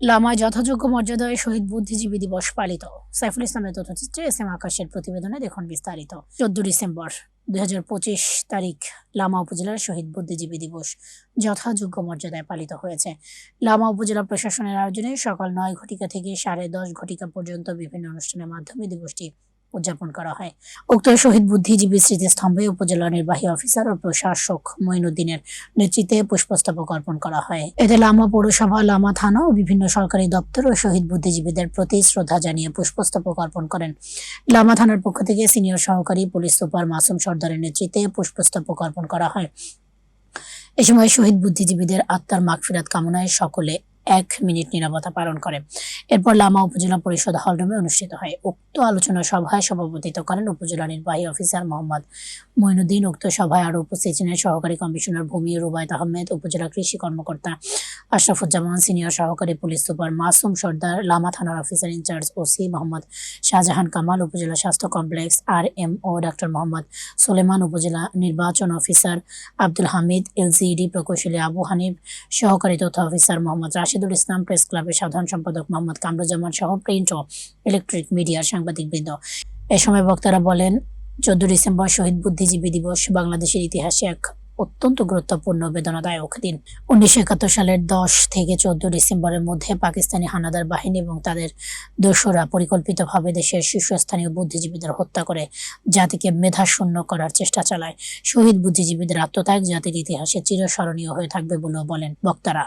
লামায় যথাযোগ্য মর্যাদায় শহীদ বুদ্ধিজীবী দিবস পালিত। সাইফুল ইসলামের তথ্যচিত্রে এস এম আকাশের প্রতিবেদনে দেখুন বিস্তারিত। চোদ্দ ডিসেম্বর দুই হাজার পঁচিশ তারিখ, লামা উপজেলার শহীদ বুদ্ধিজীবী দিবস যথাযোগ্য মর্যাদায় পালিত হয়েছে। লামা উপজেলা প্রশাসনের আয়োজনে সকাল নয় ঘটিকা থেকে সাড়ে দশ ঘটিকা পর্যন্ত বিভিন্ন অনুষ্ঠানের মাধ্যমে দিবসটি উদযাপন করা হয়। উক্ত শহীদ বুদ্ধিজীবী স্মৃতিস্তম্ভে উপজেলা নির্বাহী অফিসার ও প্রশাসক মঈনুদ্দিনের নেতৃত্বে পুষ্পস্তবক অর্পণ করা হয়। এতে লামা পৌরসভা, লামা থানা ও বিভিন্ন সরকারি দপ্তর ও শহীদ বুদ্ধিজীবীদের প্রতি শ্রদ্ধা জানিয়ে পুষ্পস্তবক অর্পণ করেন। লামা থানার পক্ষ থেকে সিনিয়র সহকারী পুলিশ সুপার মাসুম সর্দারের নেতৃত্বে পুষ্পস্তবক অর্পণ করা হয়। এ সময় শহীদ বুদ্ধিজীবীদের আত্মার মাগফিরাত কামনায় সকলে এক মিনিট নিরাপত্তা পালন করে। এরপর লামা উপজেলা পরিষদ হলরুমে অনুষ্ঠিত হয়। উক্ত আলোচনা সভায় সভাপতিত্ব করেন উপজেলা নির্বাহী অফিসার মোহাম্মদ মইনুদ্দিন, উক্ত সভায় আরও উপস্থিত ছিলেন সহকারী কমিশনার ভূমি রুবায়ত আহমেদ, উপজেলা কৃষি কর্মকর্তা আশরাফুজ্জামান সিনিয়র সহকারী পুলিশ সুপার মাসুম সর্দার, লামা থানার officer in charge OC Mohammad Shahjahan Kamal, উপজেলা স্বাস্থ্য complex R M O doctor Mohammad Solaiman, উপজেলা নির্বাচন অফিসার আব্দুল হামিদ এলসিডি প্রকৌশলী আবু হানিফ, সহকারী তথ্য অফিসার মোহাম্মদ রাশিদুল ইসলাম, প্রেস ক্লাবের সাধারণ সম্পাদক মোহাম্মদ কামরুজ্জামান সহ প্রিন্ট ও ইলেকট্রিক মিডিয়ার সাংবাদিকবৃন্দ। এ সময় বক্তারা বলেন, চোদ্দ ডিসেম্বর শহীদ বুদ্ধিজীবী দিবস, বাংলাদেশের ইতিহাসে এক অত্যন্ত গুরুত্বপূর্ণ বেদনাদায়ক দিন। উনিশশো একাত্তর সালের দশ থেকে চোদ্দ ডিসেম্বরের মধ্যে পাকিস্তানি হানাদার বাহিনী এবং তাদের দোষরা পরিকল্পিতভাবে দেশের শীর্ষস্থানীয় বুদ্ধিজীবীদের হত্যা করে জাতিকে মেধাশূন্য করার চেষ্টা চালায়। শহীদ বুদ্ধিজীবীদের আত্মত্যাগ জাতির ইতিহাসে চিরস্মরণীয় হয়ে থাকবে বলেও বলেন বক্তারা।